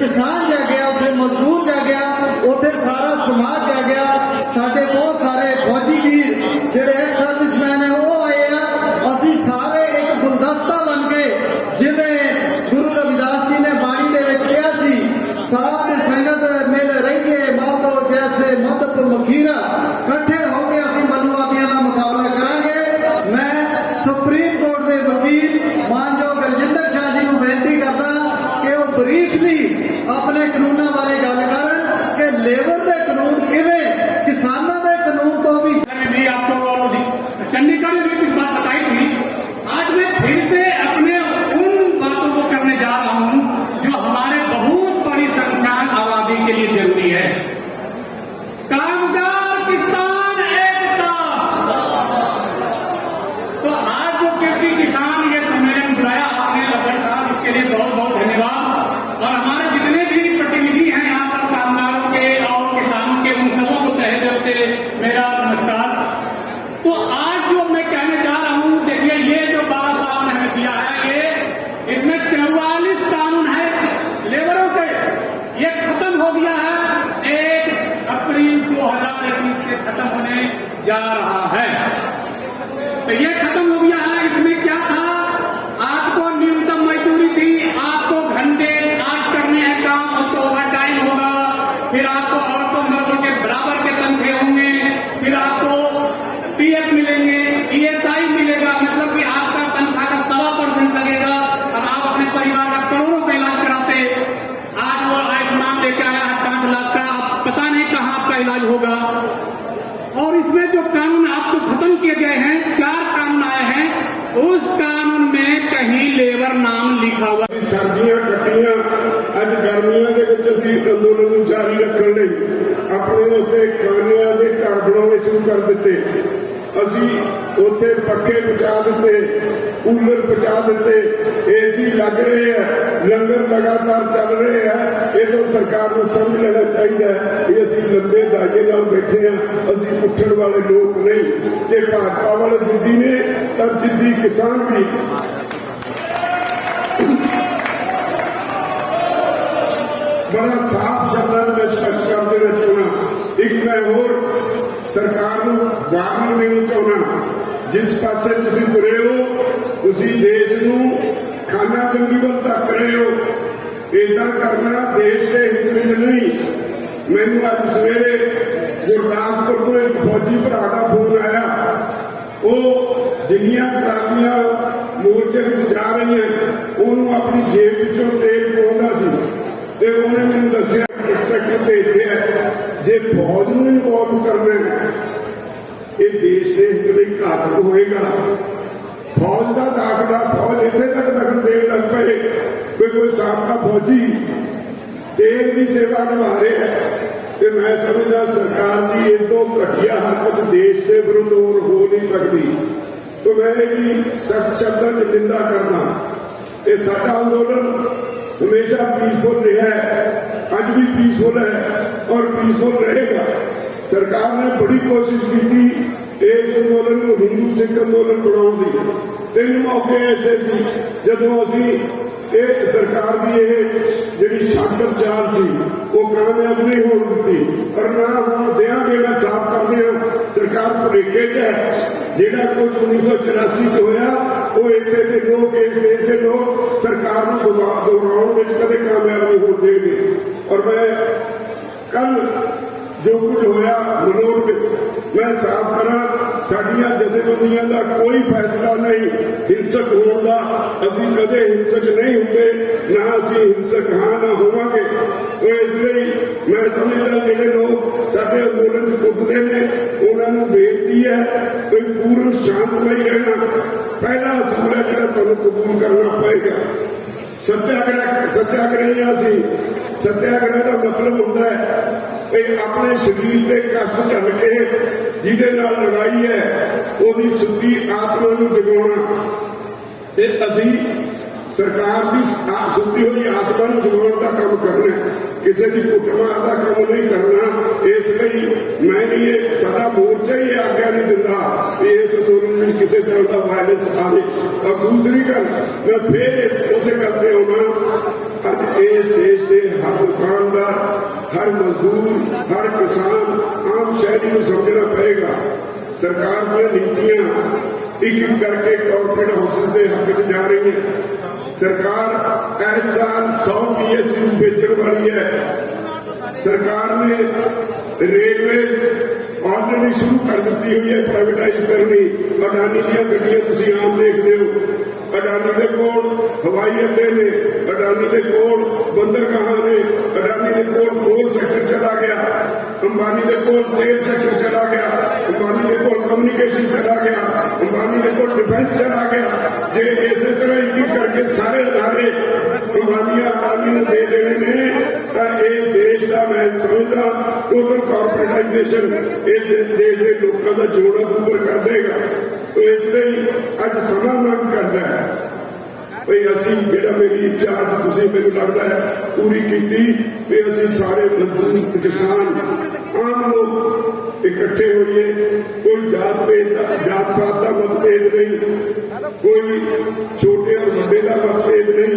ਕਿਸਾਨ ਜਾ ਗਿਆ ਉੱਥੇ ਮਜ਼ਦੂਰ ਜਾ ਗਿਆ ਉੱਥੇ ਸਾਰਾ ਸਮਾਜ ਜਾ ਗਿਆ ਸਾਡੇ ਬਹੁਤ ਸਾਰੇ दो हजार इक्कीस से खत्म होने जा रहा है तो ये खत्म हो गया ਅੰਦੋਲਨ ਨੂੰ ਜਾਰੀ ਰੱਖਣ ਲਈ ਆਪਣੇ ਉੱਤੇ ਖਾਨਿਆਂ ਦੇ ਘਰ ਬਣਾਉਣੇ ਸ਼ੁਰੂ ਕਰ ਦਿੱਤੇ। ਅਸੀਂ ਉੱਥੇ ਪੱਖੇ ਪਹੁੰਚਾ ਦਿੱਤੇ, ਕੂਲਰ ਪਹੁੰਚਾ ਦਿੱਤੇ ਏਸੀ ਲੱਗ ਰਹੇ ਆ, ਲੰਗਰ ਲਗਾਤਾਰ ਚੱਲ ਰਹੇ ਆ। ਇਹ ਤੋਂ ਸਰਕਾਰ ਨੂੰ ਸਮਝ ਲੈਣਾ ਚਾਹੀਦਾ ਕਿ ਅਸੀਂ ਲੰਬੇ ਦਾਜੇ ਨਾਲ ਬੈਠੇ ਆ ਅਸੀਂ ਉੱਠਣ ਵਾਲੇ ਲੋਕ ਨਹੀਂ। ਜੇ ਭਾਜਪਾ ਵਾਲੇ ਜਿੱਦੀ ਨੇ, ਤਾਂ ਜਿੱਦੀ ਕਿਸਾਨ ਵੀ ਬੜਾ ਸਾਫ਼ ਸ਼ਬਦਾਂ ਵਿੱਚ ਸਪਸ਼ਟ ਕਰ ਦੇਣਾ ਚਾਹੁੰਦਾ ਇੱਕ ਮੈਂ ਹੋਰ ਸਰਕਾਰ ਨੂੰ ਵਾਰਨਿੰਗ ਦੇਣੀ ਚਾਹੁੰਦਾ ਜਿਸ ਪਾਸੇ ਤੁਸੀਂ ਤੁਰੇ ਹੋ, ਤੁਸੀਂ ਦੇਸ਼ ਨੂੰ ਖਾਨਾ ਜੰਗੀ ਵੱਲ ਧੱਕ ਰਹੇ ਹੋ। ਇਦਾਂ ਕਰਨਾ ਦੇਸ਼ ਦੇ ਹਿੱਤ ਵਿੱਚ ਨਹੀਂ। ਮੈਨੂੰ ਅੱਜ ਸਵੇਰੇ ਗੁਰਦਾਸਪੁਰ ਤੋਂ ਇੱਕ ਫੌਜੀ ਭਰਾ ਦਾ ਫੋਨ ਆਇਆ। ਉਹ ਜਿੰਨੀਆਂ ਟਰਾਲੀਆਂ ਮੋਰਚੇ ਵਿੱਚ ਜਾ ਰਹੀਆਂ, ਉਹਨੂੰ ਆਪਣੀ ਜੇਬ ਵਿੱਚੋਂ ਤੇਲ ਪਾਉਂਦਾ ਸੀ। ਤੇ ਉਹਨੇ ਮੈਨੂੰ ਦੱਸਿਆ ਇੰਸਪੈਕਟਰ ਭੇਜ ਰਿਹਾ ਜੇ ਫੌਜ ਨੂੰ ਇਨਵੋਲਵ ਕਰਨਾ ਇਹ ਦੇਸ਼ ਦੇ ਹਿੱਤ ਲਈ ਘਾਤਕ ਹੋਏਗਾ। ਫੌਜ ਦਾ ਦਾਖਲਾ ਫੌਜ ਇੱਥੇ ਤੱਕ ਦਖਲ ਦੇਣ ਲੱਗ ਪਏ ਕੋਈ ਕੋਈ ਸਾਬਕਾ ਫੌਜੀ ਦੇਸ਼ ਦੀ ਸੇਵਾ ਨਿਭਾ ਰਿਹਾ ਹੈ। ਤੇ ਮੈਂ ਸਮਝਦਾ ਸਰਕਾਰ ਦੀ ਇਹ ਤੋਂ ਘਟੀਆ ਹਰਕਤ ਦੇਸ਼ ਦੇ ਵਿਰੁੱਧ ਹੋਰ ਹੋ ਨਹੀਂ ਸਕਦੀ। ਤੇ ਮੈਂ ਵੀ ਸਖਤ ਸ਼ਬਦਾਂ 'ਚ ਨਿੰਦਾ ਕਰਨਾ ਇਹ ਸਾਡਾ ਅੰਦੋਲਨ ਹਮੇਸ਼ਾ ਪੀਸਫੁਲ ਰਿਹਾ ਹੈ। ਅੱਜ ਵੀ ਪੀਸਫੁਲ ਹੈ ਔਰ ਪੀਸਫੁਲ ਰਹੇਗਾ। ਸਰਕਾਰ ਨੇ ਬੜੀ ਕੋਸ਼ਿਸ਼ ਕੀਤੀ ਇਸ ਅੰਦੋਲਨ ਨੂੰ ਹਿੰਦੂ ਸਿੱਖ ਅੰਦੋਲਨ ਬਣਾਉਣ ਦੀ। ਤਿੰਨ ਮੌਕੇ ਐਸੇ ਸੀ ਜਦੋਂ ਅਸੀਂ ਇਹ ਸਰਕਾਰ ਦੀ ਇਹ ਜਿਹੜੀ ਸ਼ਾਂਤਰ ਚਾਲ ਸੀ, ਉਹ ਕਾਮਯਾਬ ਨਹੀਂ ਹੋਣ ਦਿੱਤੀ। ਪਰ ਨਾ ਹੁਣ ਦਿਆਂਗੇ ਮੈਂ ਸਾਫ਼ ਕਰਦੇ ਹਾਂ। ਸਰਕਾਰ ਭੁਲੇਖੇ 'ਚ ਹੈ। ਜਿਹੜਾ ਕੁਝ 1984 'ਚ ਹੋਇਆ ਉਹ ਇੱਥੇ ਦੇ ਲੋਕ, ਇਸ ਦੇਸ਼ ਦੇ ਲੋਕ ਸਰਕਾਰ ਨੂੰ ਦੁਬਾਰਾ ਦੁਹਰਾਉਣ ਵਿੱਚ ਕਦੇ ਕਾਮਯਾਬ ਨਹੀਂ ਹੋਣ ਦੇਣਗੇ ਔਰ ਮੈਂ ਕੱਲ ਜੋ ਕੁਝ ਹੋਇਆ ਮਨੋਰ ਵਿੱਚ ਮੈਂ ਸਾਫ਼ ਕਰਾਂ, ਸਾਡੀਆਂ ਜਥੇਬੰਦੀਆਂ ਦਾ ਕੋਈ ਫੈਸਲਾ ਨਹੀਂ। ਹਿੰਸਕ ਹੋਣ ਦਾ ਅਸੀਂ ਕਦੇ ਹਿੰਸਕ ਨਹੀਂ ਹੁੰਦੇ, ਨਾ ਅਸੀਂ ਹਿੰਸਕ ਹਾਂ, ਨਾ ਹੋਵਾਂਗੇ। ਉਹ ਇਸ ਲਈ ਮੈਂ ਸਮਝਦਾ ਜਿਹੜੇ ਲੋਕ ਸਾਡੇ ਅੰਦੋਲਨ 'ਚ ਕੁੱਦਦੇ ਨੇ, ਉਹਨਾਂ ਨੂੰ ਬੇਨਤੀ ਹੈ ਕਿ ਪੂਰਨ ਸ਼ਾਂਤਮਈ ਰਹਿਣਾ। ਪਹਿਲਾ ਅਸੂਲ ਹੈ ਜਿਹੜਾ ਤੁਹਾਨੂੰ ਕਬੂਲ ਕਰਨਾ ਪਏਗਾ। ਸਤਿਆਗ੍ਰਹਿ ਸਤਿਆਗ੍ਰਹਿ ਸੱਤਿਆਗ੍ਰਹੀਆਂ ਸੀ ਸੱਤਿਆਗ੍ਰਹਿ ਦਾ ਮਤਲਬ ਹੁੰਦਾ ਹੈ ਕਿ ਆਪਣੇ ਸਰੀਰ ਤੇ ਕਸ਼ਟ ਝੱਲ ਕੇ ਜਿਹਦੇ ਨਾਲ ਲੜਾਈ ਹੈ, ਉਹਦੀ ਸੁੱਤੀ ਆਤਮਾ ਨੂੰ ਜਗਾਉਣਾ। ਤੇ ਅਸੀਂ ਸਰਕਾਰ ਦੀ ਸੁੱਤੀ ਹੋਈ ਆਤਮਾ ਨੂੰ ਜਗਾਉਣ ਦਾ ਕੰਮ ਕਰਨਾ ਕਿਸੇ ਦੀ ਕੁੱਟਮਾਰ ਦਾ ਕੰਮ ਨਹੀਂ ਕਰਨਾ। ਇਸ ਲਈ ਮੈਂ ਨਹੀਂ ਇਹ, ਸਾਡਾ ਮੋਰਚਾ ਹੀ ਇਹ ਆਗਿਆ ਨਹੀਂ ਦਿੰਦਾ ਇਸ ਕਿਸੇ ਤਰ੍ਹਾਂ ਦਾ ਵਾਇਲੈਂਸ ਆਵੇ ਔਰ ਦੂਸਰੀ ਗੱਲ, ਮੈਂ ਫੇਰ ਉਸੇ ਗੱਲ ਤੇ ਅੱਜ ਇਸ ਦੇਸ਼ ਦੇ ਹਰ ਦੁਕਾਨਦਾਰ, ਹਰ ਮਜ਼ਦੂਰ, ਹਰ ਕਿਸਾਨ ਆਮ ਸ਼ਹਿਰੀ ਨੂੰ ਸਮਝਣਾ ਪਏਗਾ। ਸਰਕਾਰ ਦੀਆਂ ਨੀਤੀਆਂ ਇੱਕ ਇੱਕ ਕਰਕੇ ਕਾਰਪੋਰੇਟ ਹਾਊਸਿਸ ਦੇ ਹੱਕ 'ਚ ਜਾ ਰਹੀ ਹੈ। ਸਰਕਾਰ ਇਸ ਸਾਲ 100 ਪੀਐਸਯੂ ਵੇਚਣ ਵਾਲੀ ਹੈ। ਸਰਕਾਰ ਨੇ ਰੇਲਵੇ ਆਲਰੇਡੀ ਸ਼ੁਰੂ ਕਰ ਦਿੱਤੀ ਹੋਈ ਹੈ ਪ੍ਰਾਈਵੇਟਾਈਜ਼ ਕਰਨੀ। ਅਡਾਨੀ ਦੀਆਂ ਗੱਡੀਆਂ ਤੁਸੀਂ ਆਮ ਦੇਖਦੇ ਹੋ। ਅਡਾਨੀ ਦੇ ਕੋਲ ਹਵਾਈ ਅੱਡੇ ਨੇ, ਅਡਾਨੀ ਦੇ ਕੋਲ ਬੰਦਰਗਾਹਾਂ ਨੇ, ਅਡਾਨੀ ਦੇ ਕੋਲ ਕੋਲ ਸੈਕਟਰ ਚਲਾ ਗਿਆ, ਅੰਬਾਨੀ ਦੇ ਕੋਲ ਤੇਲ ਸੈਕਟਰ ਚਲਾ ਗਿਆ, ਅੰਬਾਨੀ ਦੇ ਕੋਲ ਕਮਿਊਨੀਕੇਸ਼ਨ ਚਲਾ ਗਿਆ, ਅੰਬਾਨੀ ਦੇ ਕੋਲ ਡਿਫੈਂਸ ਚਲਾ ਗਿਆ। ਜੇ ਇਸੇ ਤਰ੍ਹਾਂ ਇੱਕ ਕਰਕੇ ਸਾਰੇ ਅਦਾਰੇ ਅੰਬਾਨੀਆਂ ਅਡਾਨੀ ਨੂੰ ਦੇ ਦੇਣੇ ਨੇ, ਤਾਂ ਇਸ ਦੇਸ਼ ਦਾ ਮੈਂ ਸਮਝਦਾ ਟੋਟਲ ਕਾਰਪੋਰੇਟਾਈਜੇਸ਼ਨ ਇਹ ਦੇਸ਼ ਦੇ ਲੋਕਾਂ ਦਾ ਜੋੜਾ ਉੱਪਰ ਕਰ ਦੇਗਾ। ਤੋ ਇਸ ਲਈ ਅੱਜ ਸਮਾਂ ਮੰਗ ਕਰਦਾ ਹੈ। ਭਈ ਅਸੀਂ ਜਿਹੜਾ ਮੇਰੀ ਇੱਛਾ ਅੱਜ ਤੁਸੀਂ ਮੈਨੂੰ ਲੱਗਦਾ ਹੈ ਪੂਰੀ ਕੀਤੀ ਵੀ ਅਸੀਂ ਸਾਰੇ ਮਜ਼ਦੂਰ ਕਿਸਾਨ, ਆਮ ਲੋਕ ਇਕੱਠੇ ਹੋਈਏ। ਕੋਈ ਜਾਤ ਭੇਦ ਦਾ ਜਾਤ ਪਾਤ ਦਾ ਮਤਭੇਦ ਨਹੀਂ। ਕੋਈ ਛੋਟੇ ਔਰ ਵੱਡੇ ਦਾ ਮਤਭੇਦ ਨਹੀਂ।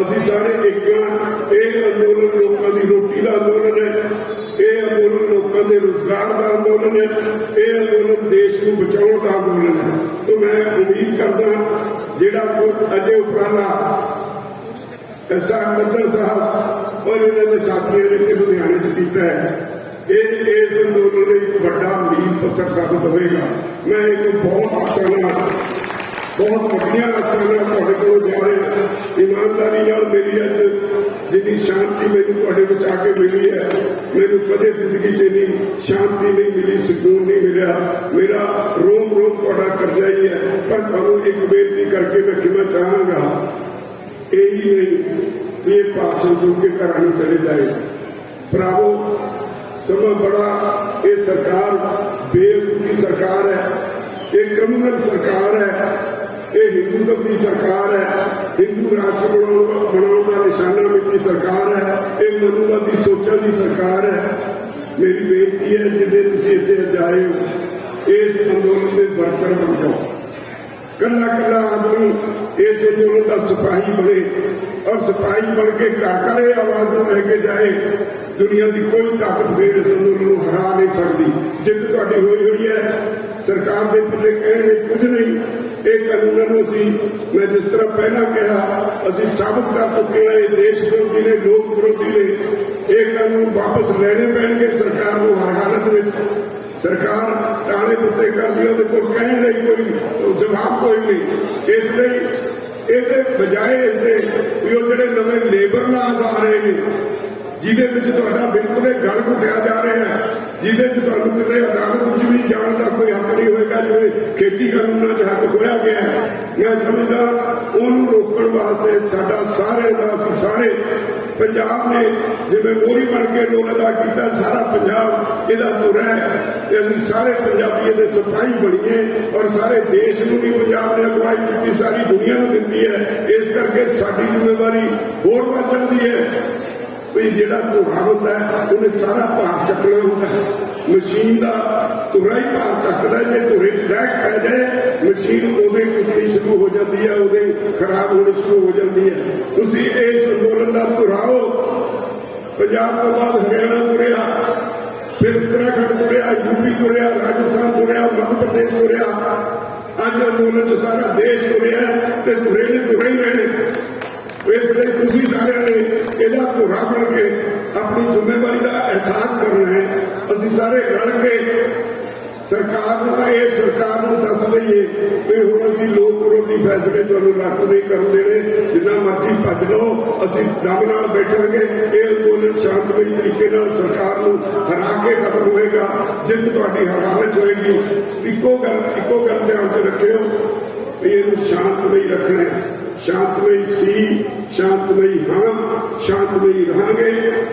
ਅਸੀਂ ਸਾਰੇ ਇੱਕ ਹਾਂ ਇਹ ਅੰਦੋਲਨ ਲੋਕਾਂ ਦੀ ਰੋਟੀ ਦਾ ਅੰਦੋਲਨ ਹੈ। ਇਹ ਅੰਦੋਲਨ ਲੋਕਾਂ ਦੇ ਰੋਜ਼ਗਾਰ ਦਾ ਅੰਦੋਲਨ ਹੈ। ਇਹ ਅੰਦੋਲਨ ਦੇਸ਼ ਨੂੰ ਬਚਾਉਣ ਦਾ ਅੰਦੋਲਨ ਹੈ। ਤੋਂ ਮੈਂ ਉਮੀਦ ਕਰਦਾ ਜਿਹੜਾ ਅਜੇ ਉਪਰਾਲਾ ਐਸਾ ਮੱਦਰ ਸਾਹਿਬ ਔਰ ਇਹਨਾਂ ਦੇ ਸਾਥੀਆਂ ਨੇ ਤੇ ਲੁਧਿਆਣੇ ਚ ਕੀਤਾ ਹੈ, ਇਹ ਇਸ ਅੰਦੋਲਨ ਲਈ ਇੱਕ ਵੱਡਾ ਮੀਲ ਪੱਥਰ ਸਾਬਤ ਹੋਵੇਗਾ। ਮੈਂ ਇੱਕ ਬਹੁਤ ਆਸਾਂ ਨਾਲ, ਬਹੁਤ ਵੱਡੀਆਂ ਆਸਾਂ ਨਾਲ ਤੁਹਾਡੇ ਕੋਲ ਜਾ ਰਿਹਾ ਇਮਾਨਦਾਰੀ ਨਾਲ ਮੇਰੀ ਅੱਜ ਜਿੰਨੀ ਸ਼ਾਂਤੀ ਮੈਨੂੰ ਤੁਹਾਡੇ ਵਿੱਚ ਆ ਕੇ ਮਿਲੀ ਹੈ, ਮੈਨੂੰ ਕਦੇ ਜ਼ਿੰਦਗੀ 'ਚ ਇੰਨੀ ਸ਼ਾਂਤੀ ਨਹੀਂ ਮਿਲੀ, ਸਕੂਨ ਨਹੀਂ ਮਿਲਿਆ। ਮੇਰਾ ਰੋਮ ਰੋਮ ਤੁਹਾਡਾ ਕਰਜ਼ਾ ਹੀ ਹੈ। ਪਰ ਤੁਹਾਨੂੰ ਇੱਕ ਬੇਨਤੀ ਕਰਕੇ ਮੈਂ ਖਿਮਾ ਚਾਹਾਂਗਾ, ਇਹੀ ਨਹੀਂ ਕਿ ਇਹ ਭਾਸ਼ਣ ਸੁਣ ਕੇ ਘਰਾਂ ਨੂੰ ਚਲੇ ਜਾਏ। ਭਰਾਵੋ, ਸਮਾਂ ਬੜਾ, ਇਹ ਸਰਕਾਰ ਬੇਵਕੂਫੀ ਸਰਕਾਰ ਹੈ, ਇਹ ਕਮਿਊਨਲ ਸਰਕਾਰ ਹੈ। ਇਹ ਹਿੰਦੂਤਵ ਦੀ ਸਰਕਾਰ ਹੈ। ਹਿੰਦੂ ਰਾਸ਼ਟਰ ਬਣਾਉਣ ਬਣਾਉਣ ਦਾ ਨਿਸ਼ਾਨਾ ਮਿੱਟੀ ਸਰਕਾਰ ਹੈ। ਇਹ ਮਨੂਵਾਦੀ ਸੋਚਾਂ ਦੀ ਸਰਕਾਰ ਹੈ। ਮੇਰੀ ਬੇਨਤੀ ਹੈ ਜਿੱਦੇ ਤੁਸੀਂ ਇੱਥੇ ਅੱਜ ਆਏ ਹੋ, ਇਸ ਅੰਦੋਲਨ ਦੇ ਵਰਕਰ ਬਣ ਜਾਓ। ਕੱਲਾ ਕੱਲਾ ਆਦਮੀ ਇਸ ਅੰਦੋਲਨ ਦਾ ਸਿਪਾਹੀ ਬਣੇ ਔਰ ਸਿਪਾਹੀ ਬਣ ਕੇ ਘਰ ਘਰ ਇਹ ਆਵਾਜ਼ ਨੂੰ ਲੈ ਕੇ ਜਾਏ, ਦੁਨੀਆ ਦੀ ਕੋਈ ਤਾਕਤ ਫੇਰ ਇਸ ਅੰਦੋਲਨ ਨੂੰ ਹਰਾ ਨਹੀਂ ਸਕਦੀ। ਜਿੱਤ ਤੁਹਾਡੀ ਹੋਈ ਹੋਈ ਹੈ। ਸਰਕਾਰ ਦੇ ਪੱਲੇ ਕਹਿਣ ਲਈ ਕੁਝ ਨਹੀਂ। ਇਹ ਕਾਨੂੰਨਾਂ ਨੂੰ ਅਸੀਂ ਮੈਂ ਜਿਸ ਤਰ੍ਹਾਂ ਪਹਿਲਾਂ ਕਿਹਾ ਅਸੀਂ ਸਾਬਤ ਕਰ ਚੁੱਕੇ ਹਾਂ ਇਹ ਦੇਸ਼ ਵਿਰੋਧੀ ਨੇ ਲੋਕ ਵਿਰੋਧੀ ਨੇ ਇਹ ਕਾਨੂੰਨ ਵਾਪਸ ਲੈਣੇ ਪੈਣਗੇ ਸਰਕਾਰ ਨੂੰ ਹਰ ਹਾਲਤ ਵਿੱਚ। ਸਰਕਾਰ ਟਾਲੇ ਪੁੱਤੇ ਕਰਦੀ ਹੈ, ਉਹਦੇ ਕੋਲ ਕਹਿਣ ਲਈ ਕੋਈ ਜਵਾਬ ਕੋਈ ਨਹੀਂ। ਇਸ ਲਈ ਇਹਦੇ ਬਜਾਏ ਇਸ ਦੇ ਵੀ ਉਹ ਜਿਹੜੇ ਨਵੇਂ ਲੇਬਰ ਲਾਜ਼ ਆ ਰਹੇ ਨੇ ਜਿਹਦੇ ਵਿੱਚ ਤੁਹਾਡਾ ਬਿਲਕੁਲ ਇਹ ਗਲ ਘੁੱਟਿਆ ਜਾ ਰਿਹਾ ਹੈ, ਜਿਹਦੇ ਵਿੱਚ ਤੁਹਾਨੂੰ ਕਿਸੇ ਅਦਾਲਤ ਵਿੱਚ ਵੀ ਜਾਣ ਦਾ ਕੋਈ ਹੱਕ ਨਹੀਂ ਹੋਏਗਾ, ਜਿਵੇਂ ਖੇਤੀ ਕਾਨੂੰਨਾਂ 'ਚ ਹੱਕ ਖੋਇਆ ਗਿਆ ਹੈ। ਮੈਂ ਸਮਝਦਾ ਉਹਨੂੰ ਰੋਕਣ ਵਾਸਤੇ ਸਾਡਾ ਸਾਰਿਆਂ ਦਾ, ਅਸੀਂ ਸਾਰੇ ਪੰਜਾਬ ਨੇ ਜਿਵੇਂ ਮੋਰੀ ਬਣ ਕੇ ਰੋਲ ਅਦਾ ਕੀਤਾ, ਸਾਰਾ ਪੰਜਾਬ ਇਹਦਾ ਧੁਰਾ ਹੈ ਤੇ ਅਸੀਂ ਸਾਰੇ ਪੰਜਾਬੀ ਦੇ ਸਿਪਾਹੀ ਬਣੀਏ ਔਰ ਸਾਰੇ ਦੇਸ਼ ਨੂੰ ਵੀ ਪੰਜਾਬ ਨੇ ਅਗਵਾਈ ਕੀਤੀ, ਸਾਰੀ ਦੁਨੀਆ ਨੂੰ ਦਿੱਤੀ ਹੈ। ਇਸ ਕਰਕੇ ਸਾਡੀ ਜ਼ਿੰਮੇਵਾਰੀ ਹੋਰ ਵੱਧ ਜਾਂਦੀ ਹੈ। ਵੀ ਜਿਹੜਾ ਧੁਰਾ ਹੁੰਦਾ ਉਹਨੇ ਸਾਰਾ ਭਾਰ ਚੱਕਣਾ ਹੁੰਦਾ ਮਸ਼ੀਨ ਦਾ ਧੁਰਾ ਹੀ ਭਾਰ ਚੱਕਦਾ ਜੇ ਧੁਰੇ 'ਚ ਪੈ ਜਾਏ, ਮਸ਼ੀਨ ਉਹਦੇ ਟੁੱਟਣੀ ਸ਼ੁਰੂ ਹੋ ਜਾਂਦੀ ਹੈ, ਉਹਦੇ ਖਰਾਬ ਹੋਣੀ ਸ਼ੁਰੂ ਹੋ ਜਾਂਦੀ ਹੈ। ਤੁਸੀਂ ਇਸ ਅੰਦੋਲਨ ਦਾ ਧੁਰਾਓ ਪੰਜਾਬ ਤੋਂ ਬਾਅਦ ਹਰਿਆਣਾ ਤੁਰਿਆ, ਫਿਰ ਉੱਤਰਾਖੰਡ ਤੁਰਿਆ ਯੂਪੀ ਤੁਰਿਆ, ਰਾਜਸਥਾਨ ਤੁਰਿਆ, ਮੱਧ ਪ੍ਰਦੇਸ਼ ਤੁਰਿਆ। ਅੱਜ ਅੰਦੋਲਨ 'ਚ ਸਾਰਾ ਦੇਸ਼ ਤੁਰਿਆ ਤੇ ਤੁਰੇ ਨੇ ਤੁਰੇ ਹੀ ਰਹਿਣੇ ਇਸ ਲਈ ਤੁਸੀਂ ਸਾਰਿਆਂ ਨੇ ਇਹਦਾ ਧੁਰਾ ਬਣ ਕੇ ਆਪਣੀ ਜ਼ਿੰਮੇਵਾਰੀ ਦਾ ਅਹਿਸਾਸ ਕਰਨਾ ਹੈ ਅਸੀਂ ਸਾਰੇ ਰਲ ਕੇ ਸਰਕਾਰ ਨੂੰ, ਇਹ ਸਰਕਾਰ ਨੂੰ ਦੱਸ ਦਈਏ ਕਿ ਹੁਣ ਅਸੀਂ ਲੋਕ ਵਿਰੋਧੀ ਫੈਸਲੇ ਤੁਹਾਨੂੰ ਲਾਗੂ ਨਹੀਂ ਕਰਨ ਦੇਣੇ, ਜਿੰਨਾ ਮਰਜ਼ੀ ਭੱਜ ਲਓ, ਅਸੀਂ ਦਮ ਨਾਲ ਬੈਠਾਂਗੇ ਇਹ ਅੰਦੋਲਨ ਸ਼ਾਂਤਮਈ ਤਰੀਕੇ ਨਾਲ ਸਰਕਾਰ ਨੂੰ ਹਰਾ ਕੇ ਖਤਮ ਹੋਏਗਾ। ਜਿੱਤ ਤੁਹਾਡੀ ਹਰ ਹੋਏਗੀ। ਇੱਕੋ ਗੱਲ ਇੱਕੋ ਗੱਲ ਧਿਆਨ 'ਚ ਰੱਖਿਓ ਵੀ ਇਹਨੂੰ ਸ਼ਾਂਤਮਈ ਰੱਖਣਾ ਹੈ। ਸ਼ਾਂਤਮਈ ਸੀ, ਸ਼ਾਂਤਮਈ ਹਾਂ, ਸ਼ਾਂਤਮਈ ਰਹਾਂਗੇ।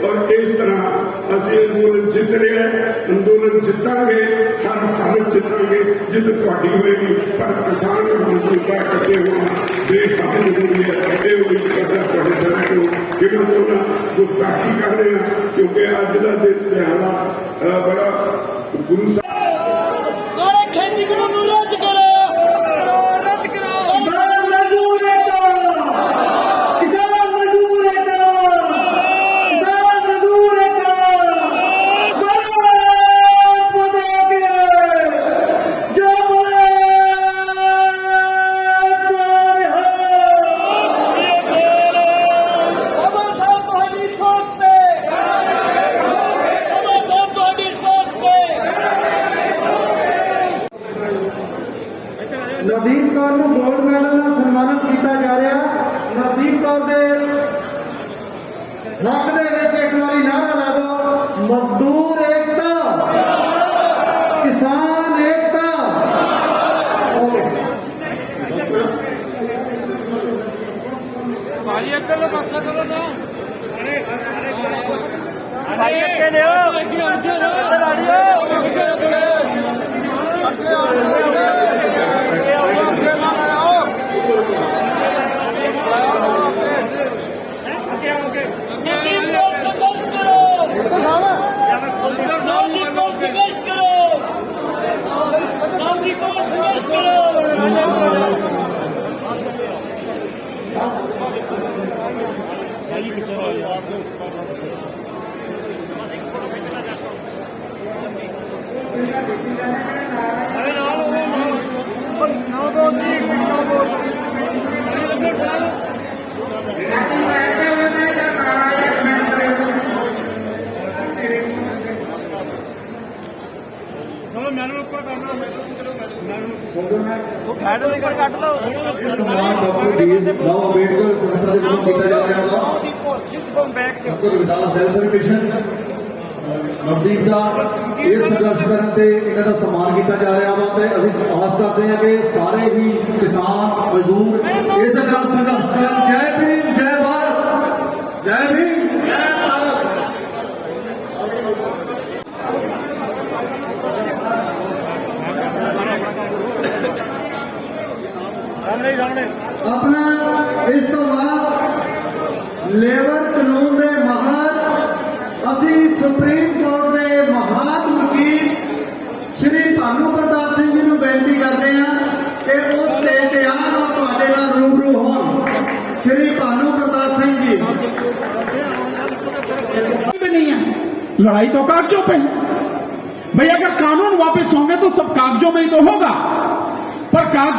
ਔਰ ਇਸ ਤਰ੍ਹਾਂ ਅਸੀਂ ਅੰਦੋਲਨ ਜਿੱਤ ਰਿਹਾ ਅੰਦੋਲਨ ਜਿੱਤਾਂਗੇ, ਹਰ ਹਾਲਤ ਜਿੱਤਾਂਗੇ, ਜਿੱਤ ਤੁਹਾਡੀ ਹੋਏਗੀ। ਪਰ ਕਿਸਾਨ ਔਰ ਇਕੱਠੇ ਹੋਣਾ ਬੇਹੱਦ ਜ਼ਰੂਰੀ ਹੈ। ਇਹ ਉਮੀਦ ਕਰਦਾ ਤੁਹਾਡੇ ਸਾਰੇ ਨੂੰ ਕਿ ਉਹਨਾਂ ਗੁਸਤਾਖੀ ਕਰ ਰਹੇ ਹਾਂ, ਕਿਉਂਕਿ ਅੱਜ ਦਾ ਦਿਨ ਦਿਹਾੜਾ ਬੜਾ ਗੁਰੂ ਚਲੋ ਮੈਨੂੰ ਉੱਪਰ ਕਰਨਾ ਸਨਮਾਨ ਡਾਕਟਰ ਡੀ ਰਾਓ ਅੰਬੇਡਕਰ ਸੰਸਥਾ ਦੇ ਵੱਲੋਂ ਕੀਤਾ ਜਾ ਰਿਹਾ ਵਾ ਡਾਕਟਰ ਵਿਦਾਸ ਵੈਲਫੇਅਰ ਮਿਸ਼ਨ ਨਵਦੀਪ ਦਾ ਇਹ ਸੰਘਰਸ਼ ਕਰਨ ਤੇ ਇਹਨਾਂ ਦਾ ਸਨਮਾਨ ਕੀਤਾ ਜਾ ਰਿਹਾ ਵਾ ਤੇ ਅਸੀਂ ਆਸ ਕਰਦੇ ਹਾਂ ਕਿ ਸਾਰੇ ਹੀ ਕਿਸਾਨ ਮਜ਼ਦੂਰ ਇਸ ਨਾਲ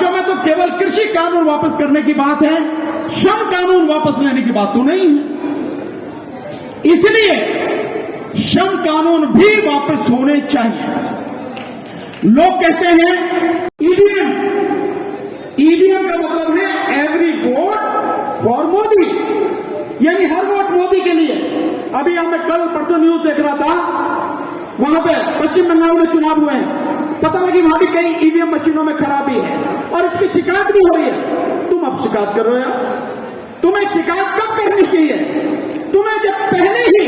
कागजों में तो केवल कृषि कानून वापस करने की बात है, श्रम कानून वापस लेने की बात तो नहीं है। इसलिए श्रम कानून भी वापस होने चाहिए। लोग कहते हैं, ईवीएम। ईवीएम का मतलब है एवरी वोट फॉर मोदी। यानी हर वोट मोदी के लिए। अभी हमें कल परसों न्यूज़ देख रहा था, वहाँ पे पश्चिम बंगाल में चुनाव हुए हैं। पता लगी वहाँ भी कई ईवीएम मशीनों में खराबी है और इसकी शिकायत भी हो रही है। तुम अब शिकायत कर रहे हो यार। तुम्हें शिकायत कब करनी चाहिए? तुम्हें जब पहले ही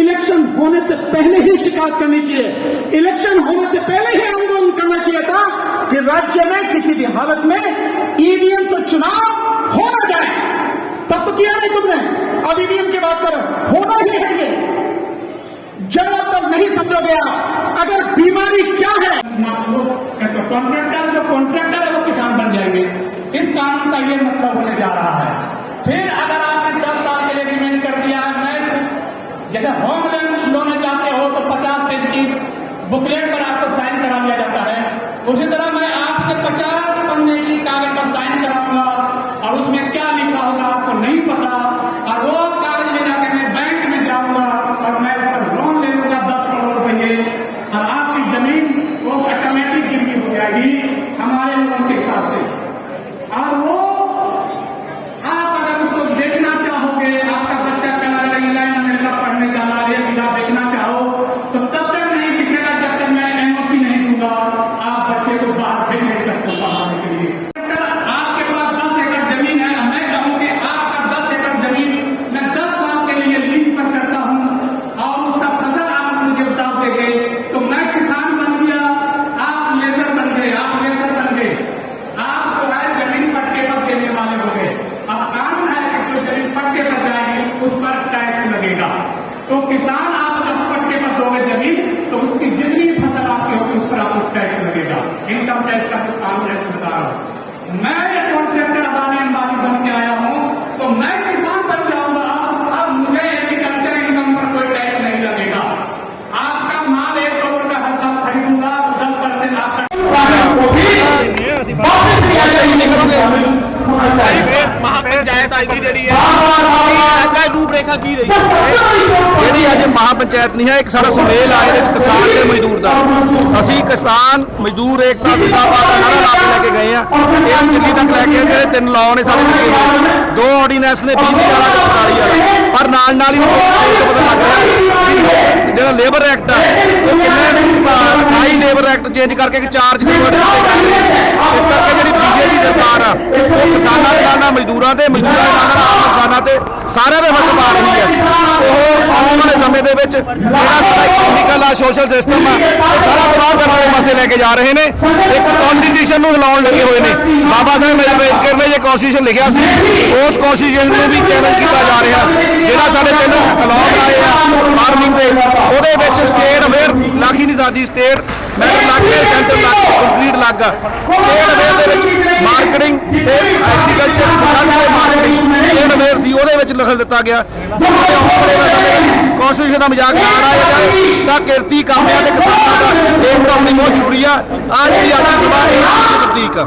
इलेक्शन होने से पहले ही शिकायत करनी चाहिए। इलेक्शन होने से पहले ही आंदोलन करना चाहिए था कि राज्य में किसी भी हालत में ईवीएम से चुनाव हो ना जाए तब तो किया नहीं तुमने। अब ईवीएम की बात करो। होना ही है ये। जब तक नहीं समझोगे आप। अगर बीमारी क्या है? कॉन्ट्रैक्टर जो कॉन्ट्रैक्टर है, वो किसान बन जाएँगे। इस कानून का ये मतलब होने जा रहा है। फिर अगर आपने 10 साल के लिए रिमेंड कर दिया, मैं जैसे होम लोन लोने जाते हो तो 50 पेज की बुकलेट पर आपको साइन करा दिया जाता है। उसी तरह मैं आपसे 50 पन्ने की कागज़ पर साइन कराऊँगा, और उसमें क्या लिखा होगा आपको नहीं पता। और वो किसान आप अगर पट्टे पर दोगे ज़मीन तो उसकी जितनी फ़सल आपकी होगी उस पर आपको टैक्स लगेगा। इनकम टैक्स का कुछ कानून टैक्स बता रहा हूँ। मैं ये कॉन्ट्रैक्टर अदानी अंबानी बन के आया हूँ तो मैं किसान बन जाऊँगा। अब मुझे एग्रीकल्चर इनकम पर कोई टैक्स नहीं लगेगा। आपका माल एक करोड़ का हर साल खरीदूँगा तो दस परसेंट आपका महापंचायत आई थी जड़ी ਅੱਗਾ ਰੂਪ ਰੇਖਾ ਕੀ ਰਹੀ? ਜਿਹੜੀ ਅੱਜ ਮਹਾਪੰਚਾਇਤ ਨਹੀਂ ਹੈ, ਇੱਕ ਸਾਡਾ ਸੁਮੇਲ ਆ, ਇਹਦੇ ਵਿੱਚ ਕਿਸਾਨ ਤੇ ਮਜ਼ਦੂਰ ਦਾ। ਅਸੀਂ ਕਿਸਾਨ, ਮਜ਼ਦੂਰ, ਏਕਤਾ, ਜ਼ਿੰਦਾਬਾਦ ਦਾ ਨਾਰਾ ਲਾ ਕੇ ਲੈ ਕੇ ਗਏ ਆ। ਇਹ ਦਿੱਲੀ ਤੱਕ ਲੈ ਕੇ ਜਿਹੜੇ ਤਿੰਨ ਲਾਅ ਨੇ ਸਾਡੇ ਲੱਗੇ ਦੋ ਆਰਡੀਨੈਂਸ ਨੇ 20 ਵਾਲਾ ਤੇ 45 ਵਾਲਾ ਪਰ ਨਾਲ ਨਾਲ ਹੀ ਪਤਾ ਲੱਗ ਰਿਹਾ ਜਿਹੜਾ ਲੇਬਰ ਐਕਟ ਆ, ਉਹ ਕਿੰਨੇ ਹਾਈ ਲੇਬਰ ਐਕਟ ਚੇਂਜ ਕਰਕੇ ਇੱਕ ਚਾਰਜ ਕਨਵਰਟ ਕੀਤੇ ਜਾ ਇਸ ਕਰਕੇ ਜਿਹੜੀ ਬੀਜੇਪੀ ਸਰਕਾਰ ਆ, ਉਹ ਕਿਸਾਨਾਂ ਦੇ ਨਾਲ ਨਾਲ, ਮਜ਼ਦੂਰਾਂ ਤੇ ਮਜ਼ਦੂਰਾਂ ਦੇ ਨਾਲ ਨਾਲ ਆਮ ਤੇ ਸਾਰਿਆਂ ਦੇ ਹੱਕ ਪਾ ਰਹੀ ਹੈ। ਉਹ ਆਉਣ ਵਾਲੇ ਸਮੇਂ ਦੇ ਵਿੱਚ ਜਿਹੜਾ ਸਾਡਾ ਇਕਨੋਮਿਕਲ ਆ ਸੋਸ਼ਲ ਸਿਸਟਮ ਆ ਉਹ ਸਾਰਾ ਤਬਾਹ ਕਰਨ ਵਾਲੇ ਪਾਸੇ ਲੈ ਕੇ ਜਾ ਰਹੇ ਨੇ। ਇੱਕ ਕਨਸਟੀਟਿਊਸ਼ਨ ਨੂੰ ਹਿਲਾਉਣ ਲੱਗੇ ਹੋਏ ਨੇ। ਬਾਬਾ ਸਾਹਿਬ ਅੰਬੇਦਕਰ ਨੇ ਜੇ ਕਨਸਟੀਟਿਊਸ਼ਨ ਲਿਖਿਆ ਸੀ। ਉਸ ਕਨਸਟੀਟਿਊਸ਼ਨ ਨੂੰ ਵੀ ਚੈਲੰਜ ਕੀਤਾ ਜਾ ਰਿਹਾ, ਜਿਹੜਾ ਸਾਡੇ ਤਿੰਨ ਲਾਅ ਬਣਾਏ ਆ ਫਾਰਮਿੰਗ ਦੇ ਉਹਦੇ ਵਿੱਚ ਸਟੇਟ ਅਵੇਅਰ ਲੱਖ ਹੀ ਨਹੀਂ ਸਾਦੀ ਸਟੇਟ ਮੈਟਰ ਲੱਗ ਸੈਂਟਰ ਲੱਗ ਕੰਪਲੀਟ ਲੱਗ ਸਟੇਟ ਅਵੇਅਰ ਦੇ ਵਿੱਚ ਮਾਰਕੀਟਿੰਗ ਤੇ ਐਗਰੀਕਲਚਰ ਪ੍ਰੋਡਕਟ ਦੇ ਮਾਰਕੀਟਿੰਗ ਸਟੇਟ ਅਵੇਅਰ ਸੀ, ਉਹਦੇ ਵਿੱਚ ਲਿਖ ਦਿੱਤਾ ਗਿਆ। ਕਨਸਟੀਟਿਊਸ਼ਨ ਦਾ ਮਜ਼ਾਕ ਨਾ ਉਡਾਇਆ ਜਾਏ ਤਾਂ ਕਿਰਤੀ ਕਾਮਿਆਂ ਤੇ ਕਿਸਾਨਾਂ ਦਾ ਏਕਤਾ ਹੋਣੀ ਬਹੁਤ ਜ਼ਰੂਰੀ ਆ। ਅੱਜ ਦੀ ਆਜ਼ਾਦੀ ਸਭਾ ਇਹ ਚੀਜ਼ ਦੇ ਪ੍ਰਤੀਕ ਆ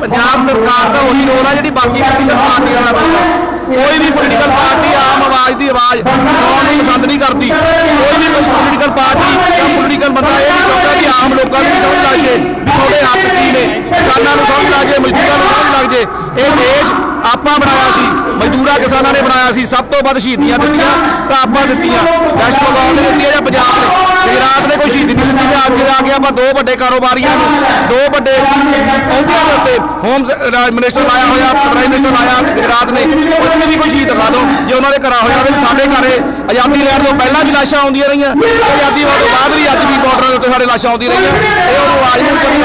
ਪੰਜਾਬ ਸਰਕਾਰ ਦਾ ਉਹੀ ਰੋਲ ਆ ਜਿਹੜੀ ਬਾਕੀ ਪੋਲੀਟੀਕਲ ਪਾਰਟੀਆਂ ਦਾ ਰੋਲ ਆ। ਕੋਈ ਵੀ ਪੋਲੀਟੀਕਲ ਪਾਰਟੀ ਆਮ ਆਵਾਜ਼ ਦੀ ਆਵਾਜ਼ ਉਠਾਉਣ ਨੂੰ ਪਸੰਦ ਨਹੀਂ ਕਰਦੀ। ਕੋਈ ਵੀ ਪੋਲੀਟੀਕਲ ਪਾਰਟੀ ਜਾਂ ਪੋਲੀਟੀਕਲ ਬੰਦਾ ਇਹ ਨਹੀਂ ਚਾਹੁੰਦਾ ਕਿ ਆਮ ਲੋਕਾਂ ਨੂੰ ਵੀ ਸਮਝ ਲੱਗ ਜੇ ਵੀ ਤੁਹਾਡੇ ਹੱਕ ਕੀ ਨੇ। ਕਿਸਾਨਾਂ ਨੂੰ ਸਮਝ ਲੱਗ ਜੇ, ਮਜ਼ਦੂਰਾਂ ਨੂੰ ਸਮਝ ਲੱਗ ਜੇ। ਇਹ ਦੇਸ਼ ਆਪਾਂ ਬਣਾਇਆ ਸੀ, ਮਜ਼ਦੂਰਾਂ ਕਿਸਾਨਾਂ ਨੇ ਬਣਾਇਆ ਸੀ, ਸਭ ਤੋਂ ਵੱਧ ਸ਼ਹੀਦੀਆਂ ਦਿੱਤੀਆਂ, ਤਾਂ ਆਪਾਂ ਦਿੱਤੀਆਂ। ਵੈਸਟ ਬੰਗਾਲ ਨੇ ਦਿੱਤੀਆਂ ਜਾਂ ਪੰਜਾਬ ਨੇ ਗੁਜਰਾਤ ਨੇ ਕੋਈ ਸ਼ਹੀਦੀ ਨਹੀਂ ਦਿੱਤੀ ਤੇ ਅੱਜ ਆ ਕੇ ਆਪਾਂ ਦੋ ਵੱਡੇ ਕਾਰੋਬਾਰੀਆਂ ਨੂੰ ਦੋ ਵੱਡੇ ਅਹੁਦਿਆਂ ਦੇ ਉੱਤੇ ਹੋਮ ਮਿਨਿਸਟਰ ਲਾਇਆ ਹੋਇਆ ਪ੍ਰਾਈਮ ਮਿਨਿਸਟਰ ਲਾਇਆ ਗੁਜਰਾਤ ਨੇ ਉੱਥੇ ਵੀ ਕੋਈ ਸ਼ਹੀਦ ਦਿਖਾ ਦਿਓ ਜੇ ਉਹਨਾਂ ਦੇ ਘਰਾਂ ਹੋਇਆ ਵੀ ਸਾਡੇ ਘਰੇ ਆਜ਼ਾਦੀ ਲੈਣ ਤੋਂ ਪਹਿਲਾਂ ਵੀ ਲਾਸ਼ਾਂ ਆਉਂਦੀਆਂ ਰਹੀਆਂ ਆਜ਼ਾਦੀ ਹੋਣ ਤੋਂ ਬਾਅਦ ਵੀ ਅੱਜ ਵੀ ਬਾਰਡਰਾਂ ਦੇ ਉੱਤੇ ਸਾਡੇ ਲਾਸ਼ਾਂ ਆਉਂਦੀਆਂ ਰਹੀਆਂ ਇਹ ਉਹਨੂੰ ਆਵਾਜ਼ ਨੂੰ ਕਦੀ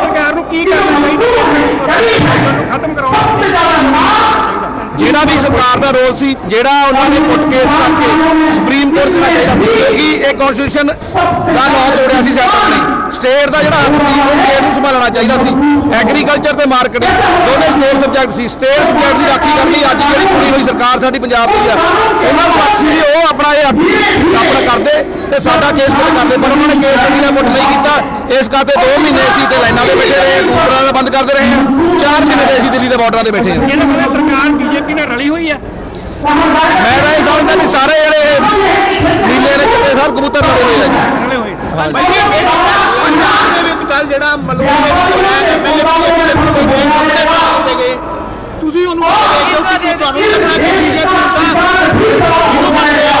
ਸਰਕਾਰ ਨੂੰ ਕੀ ਕਰਨਾ ਚਾਹੀਦਾ? ਖਤਮ ਜਿਹੜਾ ਵੀ ਸਰਕਾਰ ਦਾ ਰੋਲ ਸੀ, ਜਿਹੜਾ ਉਹਨਾਂ ਨੇ ਪੁੱਟ ਕੇਸ ਕਰਕੇ ਸੁਪਰੀਮ ਕੋਰਟ ਦਾ ਚਾਹੀਦਾ ਸੀ, ਕਿਉਂਕਿ ਇਹ ਕਨਸਟੀਟਿਊਸ਼ਨ ਦਾ ਲਾਅ ਤੋੜਿਆ ਸੀ ਸੈਂਟਰ ਨੇ। ਸਟੇਟ ਦਾ ਜਿਹੜਾ ਹੱਕ ਸੀ, ਉਹ ਸਟੇਟ ਨੂੰ ਸੰਭਾਲਣਾ ਚਾਹੀਦਾ ਸੀ। ਐਗਰੀਕਲਚਰ ਤੇ ਮਾਰਕੀਟਿੰਗ ਦੋਨੇ ਸਟੇਟ ਸਬਜੈਕਟ ਸੀ। ਸਟੇਟ ਸਬਜੈਕਟ ਦੀ ਰਾਖੀ ਕਰਨੀ ਅੱਜ ਜਿਹੜੀ ਚੁਣੀ ਹੋਈ ਸਰਕਾਰ ਸਾਡੀ ਪੰਜਾਬ ਦੀ ਆ, ਉਹਨਾਂ ਨੂੰ ਹੱਕ ਸੀ ਵੀ ਉਹ ਆਪਣਾ ਇਹ ਹੱਕ ਆਪਣਾ ਕਰਦੇ ਤੇ ਸਾਡਾ ਕੇਸ ਪੁੱਟ ਕਰਦੇ। ਪਰ ਉਹਨਾਂ ਨੇ ਕੇਸ ਦਿੱਲੀ ਦਾ ਪੁੱਟ ਨਹੀਂ ਕੀਤਾ। ਇਸ ਕਰਕੇ 2 ਮਹੀਨੇ ਅਸੀਂ ਤੇ ਲਾਈਨਾਂ ਦੇ ਬੈਠੇ ਰਹੇ ਕੂਪਰਾਂ ਦਾ ਬੰਦ ਕਰਦੇ ਰਹੇ ਹਾਂ। 4 ਮਹੀਨੇ ਦੇ ਅਸੀਂ ਦਿੱਲੀ ਦੇ ਬਾਰਡਰਾਂ ਤੇ ਬੈਠੇ ਹਾਂ। ਸਰਕਾਰ ਬੀਜੇਪੀ ਨਾਲ ਰਲੀ ਹੋਈ ਹੈ। ਮੈਂ ਤਾਂ ਇਹ ਸਮਝਦਾ ਵੀ ਸਾਰੇ ਜਿਹੜੇ ਨੀਲੇ ਨੇ ਚਿੱਟੇ ਸਭ ਕਬੂਤਰ ਲੜੇ ਹੋਏ ਆ ਜੀ ਰਲੇ ਹੋਏ ਪੰਜਾਬ ਦੇ ਵਿੱਚ ਕੱਲ ਜਿਹੜਾ ਮਲੂਰ ਦੇ ਵਿੱਚ ਹੋਇਆ ਐਮਐਲਏ ਬੀਜੇਪੀ ਦੇ ਕੋਲ ਗਏ ਕੱਪੜੇ ਬਣਾ ਦਿੱਤੇ ਗਏ। ਤੁਸੀਂ ਉਹਨੂੰ ਦੇਖਦੇ ਹੋ ਕਿ ਤੁਹਾਨੂੰ ਨਹੀਂ ਲੱਗਦਾ ਕਿ ਬੀਜੇਪੀ ਦਾ ਕਿਉਂ ਬਣ ਰਿਹਾ?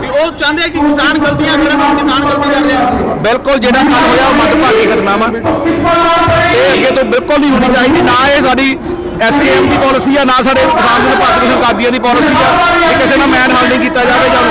ਵੀ ਉਹ ਚਾਹੁੰਦੇ ਆ ਕਿ ਕਿਸਾਨ ਗਲਤੀਆਂ ਕਰਨ ਔਰ ਕਿਸਾਨ ਗਲਤੀ ਕਰ ਰਿਹਾ। ਬਿਲਕੁਲ ਜਿਹੜਾ ਕੱਲ ਹੋਇਆ ਉਹ ਮੰਦਭਾਗੀ ਘਟਨਾ ਵਾ। ਇਹ ਅੱਗੇ ਤੋਂ ਬਿਲਕੁਲ ਨਹੀਂ ਹੋਣੀ ਚਾਹੀਦੀ ਨਾ ਇਹ ਸਾਡੀ ਐਸਕੇਐਮ ਦੀ ਪਾਲਿਸੀ ਆ, ਨਾ ਸਾਡੇ ਕਿਸਾਨ ਨੂੰ ਭਾਰਤੀ ਕਾਦੀਆਂ ਦੀ ਪਾਲਿਸੀ ਆ ਕਿ ਕਿਸੇ ਨਾਲ ਮੈਨ ਹਾਲਡਿੰਗ ਕੀਤਾ ਜਾਵੇ ਜਾਂ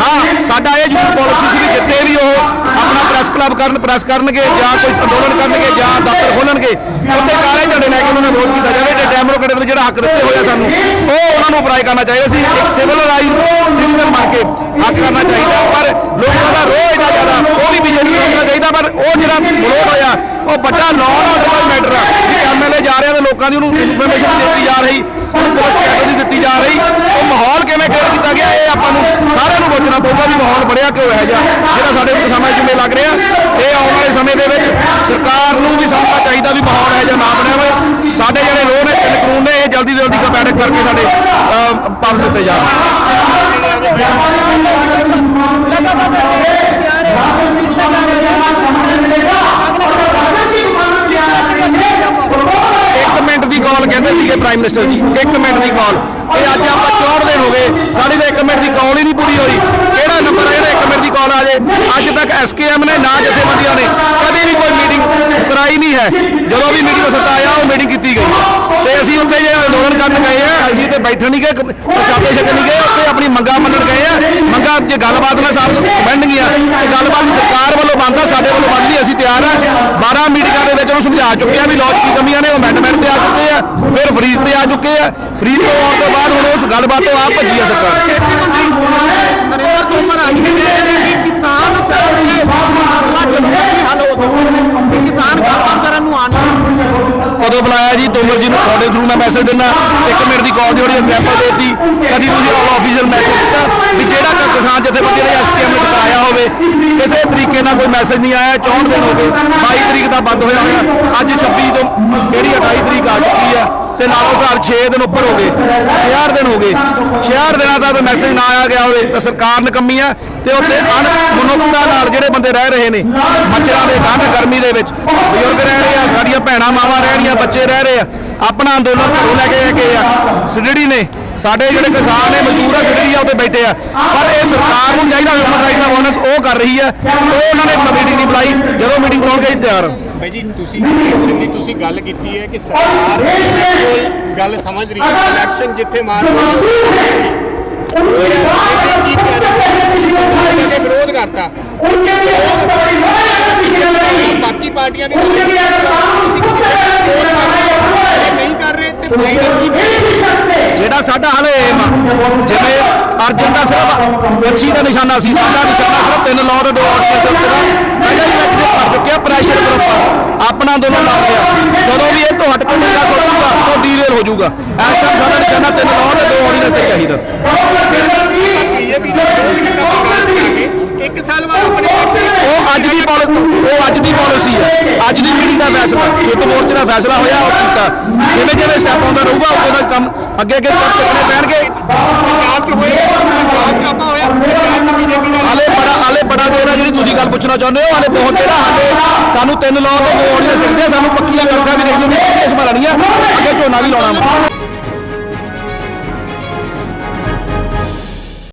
ਹਾਂ, ਸਾਡਾ ਇਹ ਜ਼ਰੂਰ ਪਾਲਿਸੀ ਸੀ ਕਿ ਜਿੱਥੇ ਵੀ ਉਹ ਆਪਣਾ ਪ੍ਰੈਸ ਕਲੱਬ ਕਰਨ ਪ੍ਰੈਸ ਕਰਨਗੇ ਜਾਂ ਕੋਈ ਅੰਦੋਲਨ ਕਰਨਗੇ ਜਾਂ ਦਫ਼ਤਰ ਖੋਲਣਗੇ, ਉੱਥੇ ਕਾਲੇ ਝੰਡੇ ਲੈ ਕੇ ਉਹਨਾਂ ਨੂੰ ਵਿਰੋਧ ਕੀਤਾ ਜਾਵੇ ਤੇ ਡੈਮੋਕ੍ਰੇਟ ਦੇ ਵਿੱਚ ਜਿਹੜਾ ਹੱਕ ਦਿੱਤੇ ਹੋਏ ਆ ਸਾਨੂੰ, ਉਹ ਉਹਨਾਂ ਨੂੰ ਅਪਲਾਈ ਕਰਨਾ ਚਾਹੀਦਾ ਸੀ। ਇੱਕ ਸਿਵਲ ਰਾਈਜ਼ ਸਿਟੀਜ਼ਨ ਬਣ ਕੇ ਹੱਕ ਕਰਨਾ ਚਾਹੀਦਾ, ਪਰ ਲੋਕਾਂ ਦਾ ਰੋਹ ਇੰਨਾ ਜ਼ਿਆਦਾ, ਉਹ ਵੀ ਬੀਜੇਪੀ ਨੂੰ ਰੋਕਣਾ ਚਾਹੀਦਾ, ਪਰ ਉਹ ਜਿਹੜਾ ਵਿਰੋਧ ਹੋਇਆ ਉਹ ਵੱਡਾ ਲਾਅ ਆਰਡਰ ਦਾ ਮੈਟਰ ਆ। ਕਿ ਐਮਐਲਏ ਜਾ ਰਿਹਾ ਤੇ ਲੋਕਾਂ ਦੀ ਉਹਨੂੰ ਇਨਫੋਰਮੇਸ਼ਨ ਦਿੱਤੀ ਜਾ ਰਹੀ, ਉਹਨੂੰ ਪੁਲਿਸ ਕੈਡਰ ਦਿੱਤੀ ਜਾ ਰਹੀ। ਉਹ ਮਾਹੌਲ ਕਿਵੇਂ ਕ੍ਰੀਏਟ ਕੀਤਾ ਗਿਆ, ਇਹ ਆਪਾਂ ਨੂੰ ਸਾਰਿਆਂ ਨੂੰ ਸੋਚਣਾ ਪਊਗਾ ਵੀ ਮਾਹੌਲ ਬਣਿਆ ਕਿਉਂ ਹੈ ਜਿਹਾ। ਜਿਹੜਾ ਸਾਡੇ ਸਮੇਂ ਜਿਵੇਂ ਲੱਗ ਰਿਹਾ, ਇਹ ਆਉਣ ਵਾਲੇ ਸਮੇਂ ਦੇ ਵਿੱਚ ਸਰਕਾਰ ਨੂੰ ਵੀ ਸਮਝਣਾ ਚਾਹੀਦਾ ਵੀ ਮਾਹੌਲ ਹੈ ਜਾਂ ਨਾ ਬਣਿਆ ਹੋਵੇ। ਸਾਡੇ ਜਿਹੜੇ ਲੋਨ ਨੇ, ਤਿੰਨ ਕਾਨੂੰਨ ਨੇ, ਇਹ ਜਲਦੀ ਤੋਂ ਜਲਦੀ ਕੰਪੈਟ ਕਰਕੇ ਸਾਡੇ ਪਾਸ ਦਿੱਤੇ ਜਾਣ। ਕਾਲ ਕਹਿੰਦੇ ਸੀਗੇ ਪ੍ਰਾਈਮ ਮਿਨਿਸਟਰ ਜੀ, ਇੱਕ ਮਿੰਟ ਦੀ ਕਾਲ ਇਹ ਅੱਜ ਆਪਾਂ 64 ਦਿਨ ਹੋ ਗਏ, ਸਾਡੀ ਤਾਂ ਇੱਕ ਮਿੰਟ ਦੀ ਕਾਲ ਹੀ ਨਹੀਂ ਪੂਰੀ ਹੋਈ। ਕਿਹੜਾ ਨੰਬਰ ਹੈ ਜਿਹੜਾ ਇੱਕ ਮਿੰਟ ਦੀ ਕਾਲ ਆ ਜੇ? ਅੱਜ ਤੱਕ ਐਸਕੇਐਮ ਨੇ, ਨਾ ਜਥੇਬੰਦੀਆਂ ਨੇ, ਕਦੇ ਵੀ ਕੋਈ ਮੀਟਿੰਗ ਕਰਾਈ ਨਹੀਂ ਹੈ। ਜਦੋਂ ਵੀ ਮੀਟਿੰਗ ਦਾ ਸੱਦਾ ਆਇਆ, ਉਹ ਮੀਟਿੰਗ ਕੀਤੀ ਗਈ। ਅਸੀਂ ਉੱਥੇ ਜੇ ਅੰਦੋਲਨ ਕਰਨ ਗਏ ਆ, ਅਸੀਂ ਤੇ ਬੈਠਣ ਨਹੀਂ ਗਏ, ਪ੍ਰਸ਼ਾਦੇ ਛਕਣ ਨਹੀਂ ਗਏ, ਉੱਥੇ ਆਪਣੀ ਮੰਗਾਂ ਮੰਨਣ ਗਏ ਆ। ਮੰਗਾਂ ਜੇ ਗੱਲਬਾਤ ਨਾਲ ਸਭ ਬਣਨਗੀਆਂ ਤੇ ਗੱਲਬਾਤ ਸਰਕਾਰ ਵੱਲੋਂ ਬੰਦਾ ਸਾਡੇ ਵੱਲੋਂ ਬਣਦੀ ਅਸੀਂ ਤਿਆਰ ਆ। 12 ਮੀਟਿੰਗਾਂ ਦੇ ਵਿੱਚ ਉਹਨੂੰ ਸਮਝਾ ਚੁੱਕੇ ਆ ਵੀ ਲਾਅ ਕੀ ਕਮੀਆਂ ਨੇ, ਉਹ ਅਮੈਂਡਮੈਂਟ ਤੇ ਆ ਚੁੱਕੇ ਆ, ਫਿਰ ਫਰੀਜ਼ ਤੇ ਆ ਚੁੱਕੇ ਆ। ਫਰੀਜ਼ ਤੋਂ ਆਉਣ ਤੋਂ ਬਾਅਦ ਹੁਣ ਉਸ ਗੱਲਬਾਤ ਤੋਂ ਆਪ ਭੱਜੀ ਆ ਸਰਕਾਰ। ਨਰਿੰਦਰ ਤੋਮਰ ਅੱਜ ਵੀ ਕਦੋਂ ਜੀ ਤੋਮਰ ਜੀ ਨੂੰ ਤੁਹਾਡੇ ਥਰੂ ਮੈਂ ਮੈਸੇਜ ਦਿੰਦਾ। ਇੱਕ ਮਿੰਟ ਦੀ ਕਾਲ ਦੀ ਉਹਦੀ ਐਗਜ਼ਾਮਪਲ ਦੇਤੀ। ਕਦੀ ਤੁਸੀਂ ਆਲ ਆਫੀਸ਼ੀਅਲ ਮੈਸੇਜ ਦਿੱਤਾ ਵੀ ਜਿਹੜਾ ਕਿ ਕਿਸਾਨ ਜਥੇਬੰਦੀ ਨੇ ਐਸਕੇਐਮ ਨੇ ਟਕਰਾਇਆ ਹੋਵੇ, ਕਿਸੇ ਤਰੀਕੇ ਨਾਲ ਕੋਈ ਮੈਸੇਜ ਨਹੀਂ ਆਇਆ 64 ਦਿਨ ਹੋ ਗਏ। 22 ਤਰੀਕ ਦਾ ਬੰਦ ਹੋਇਆ ਹੋਇਆ। ਅੱਜ 26 ਤੋਂ ਜਿਹੜੀ 28 ਤਰੀਕ ਆ ਚੁੱਕੀ ਹੈ। ਤੇ ਨਾਲੋਂ ਹਿਸਾਬ 6 ਦਿਨ ਉੱਪਰ ਹੋ ਗਏ। 66 ਦਿਨ ਹੋ ਗਏ। 66 ਦਿਨਾਂ ਦਾ ਕੋਈ ਮੈਸੇਜ ਨਾ ਆਇਆ ਗਿਆ ਹੋਵੇ ਤਾਂ ਸਰਕਾਰ ਨਕੰਮੀ ਆ ਤੇ ਉੱਥੇ ਅਣ ਮਨੁੱਖਤਾ ਨਾਲ ਜਿਹੜੇ ਬੰਦੇ ਰਹਿ ਰਹੇ ਨੇ, ਮੱਛਰਾਂ ਦੇ ਠੰਡ ਗਰਮੀ ਦੇ ਵਿੱਚ, ਬਜ਼ੁਰਗ ਰਹਿ ਰਹੇ ਆ, ਸਾਡੀਆਂ ਭੈਣਾਂ ਮਾਵਾਂ ਰਹਿ ਰਹੀਆਂ, ਬੱਚੇ ਰਹਿ ਰਹੇ ਆ, ਆਪਣਾ ਅੰਦੋਲਨ ਘਰੋਂ ਲੈ ਕੇ ਗਏ ਆ। ਸਿਡੜੀ ਨੇ, ਸਾਡੇ ਜਿਹੜੇ ਕਿਸਾਨ ਨੇ, ਮਜ਼ਦੂਰ ਆ, ਸਿਡੜੀ ਆ ਉੱਤੇ ਬੈਠੇ ਆ। ਪਰ ਇਹ ਸਰਕਾਰ ਨੂੰ ਚਾਹੀਦਾ ਹਿਊਮਨ ਰਾਈਟ ਦਾ ਅਵੇਅਰਨੈਸ ਉਹ ਕਰ ਰਹੀ ਹੈ ਉਹ ਉਹਨਾਂ ਨੇ ਮੀਟਿੰਗ ਨਹੀਂ ਬੁਲਾਈ, ਜਦੋਂ ਮੀਟਿੰਗ ਬੁਲਾਉਣਗੇ ਅਸੀਂ ਤਿਆਰ। ਭਾਈ ਜੀ ਤੁਸੀਂ ਦੀ ਤੁਸੀਂ ਗੱਲ ਕੀਤੀ ਹੈ ਕਿ ਸਰਕਾਰ ਗੱਲ ਸਮਝ ਰਹੀ ਹੈ ਇਲੈਕਸ਼ਨ ਜਿੱਥੇ ਮਾਰ ਵਿਰੋਧ ਕਰਤਾ। ਬਾਕੀ ਪਾਰਟੀਆਂ ਦੀ ਤੁਸੀਂ ਨਹੀਂ ਕਰ ਰਹੇ। ਤੇ ਜਿਹੜਾ ਸਾਡਾ ਹਲੇ ਜਿਵੇਂ ਅਰਜਨ ਦਾ ਸਿਰਫ ਅੱਛੀ ਦਾ ਨਿਸ਼ਾਨਾ ਸੀ ਸਾਡਾ ਨਿਸ਼ਾਨਾ ਸਿਰਫ ਤਿੰਨ ਲਾਅ ਦੇ ਉੱਤੇ ਦਾ ਪਹਿਲਾਂ ਹੀ ਲੱਗ ਕਰ ਚੁੱਕਿਆ ਪ੍ਰੈਸ਼ਰ ਆਪਣਾ ਅੰਦੋਲਨ ਲੜ ਰਿਹਾ ਜਦੋਂ ਵੀ ਇਹ ਤੋਂ ਹਟ ਕੇ ਮੇਰਾ ਸੋਚੂਗਾ ਤਾਂ ਡੀਰੇਲ ਹੋ ਜਾਊਗਾ। ਇਸ ਟਾਈਮ ਸਾਡਾ ਨਿਸ਼ਾਨਾ ਤਿੰਨ ਲਾਅ ਦੇ ਦੋ ਆਰਡੀਨੈਂਸ ਤੇ ਚਾਹੀਦਾ ਬੀਜੇਪੀ ਦਾ ਵਿਰੋਧ ਕੀਤਾ ਪ੍ਰਕਾਸ਼ ਕਰਾਂਗੇ ਇੱਕ ਸਾਲ ਬਾਅਦ ਆਪਣੇ ਉਹ ਅੱਜ ਦੀ ਪਾਲਿਸੀ ਉਹ ਅੱਜ ਦੀ ਪਾਲਿਸੀ ਹੈ। ਅੱਜ ਦੀ ਮੀਟਿੰਗ ਦਾ ਫੈਸਲਾ? ਯੁੱਧ ਮੋਰਚੇ ਦਾ ਫੈਸਲਾ ਹੋਇਆ ਉਹ ਕੀਤਾ। ਜਿਵੇਂ ਜਿਵੇਂ ਸਟੈਪ ਆਉਂਦਾ ਰਹੂਗਾ ਉਦੋਂ ਦਾ ਕੰਮ ਅੱਗੇ ਅੱਗੇ ਸਟੈਪ ਚੱਕਣੇ ਪੈਣਗੇ। ਪੰਜਾਬ ਚ ਹੋਏਗਾ ਪੰਜਾਬ ਚ ਆਪਾਂ ਹੋਇਆ ਪੰਜਾਬ ਬੜਾ, ਹਾਲੇ ਬੜਾ ਦੇਰ ਆ ਜਿਹੜੀ ਤੁਸੀਂ ਗੱਲ ਪੁੱਛਣਾ ਚਾਹੁੰਦੇ ਹੋ, ਹਾਲੇ ਬਹੁਤ ਦੇਰ ਆ ਸਾਨੂੰ ਤਿੰਨ ਲੋਕ ਤੋਂ ਦੋ ਆਉਣੀ ਦੇ ਸਕਦੇ, ਸਾਨੂੰ ਪੱਕੀਆਂ ਕਣਕਾਂ ਵੀ ਦੇ ਦਿੰਦੇ ਇਸ ਮਰਣੀਆਂ ਅੱਗੇ ਝੋਨਾ ਵੀ ਲਾਉਣਾ ਵਾ।